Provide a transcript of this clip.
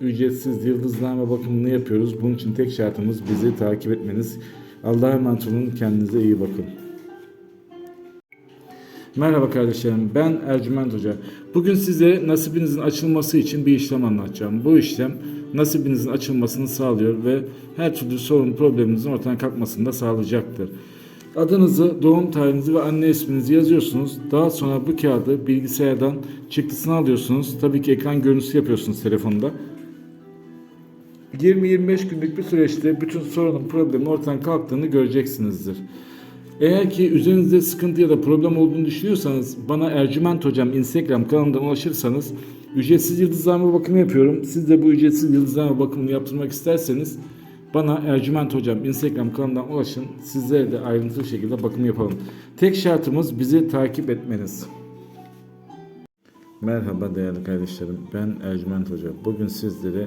ücretsiz yıldızname bakımını yapıyoruz. Bunun için tek şartımız bizi takip etmeniz. Allah'a emanet olun. Kendinize iyi bakın. Merhaba kardeşlerim. Ben Ercüment Hoca. Bugün size nasibinizin açılması için bir işlem anlatacağım. Bu işlem nasibinizin açılmasını sağlıyor ve her türlü sorun probleminizin ortadan kalkmasını da sağlayacaktır. Adınızı, doğum tarihinizi ve anne isminizi yazıyorsunuz. Daha sonra bu kağıdı bilgisayardan çıktısını alıyorsunuz. Tabii ki ekran görüntüsü yapıyorsunuz telefonda. 20-25 günlük bir süreçte bütün sorunun problemin ortadan kalktığını göreceksinizdir. Eğer ki üzerinizde sıkıntı ya da problem olduğunu düşünüyorsanız bana Ercüment Hocam Instagram kanalından ulaşırsanız ücretsiz yıldızlama bakımı yapıyorum. Siz de bu ücretsiz yıldızlama bakımını yaptırmak isterseniz bana Ercüment Hocam Instagram kanalından ulaşın. Sizlere de ayrıntılı şekilde bakım yapalım. Tek şartımız bizi takip etmeniz. Merhaba değerli kardeşlerim. Ben Ercüment Hoca. Bugün sizlere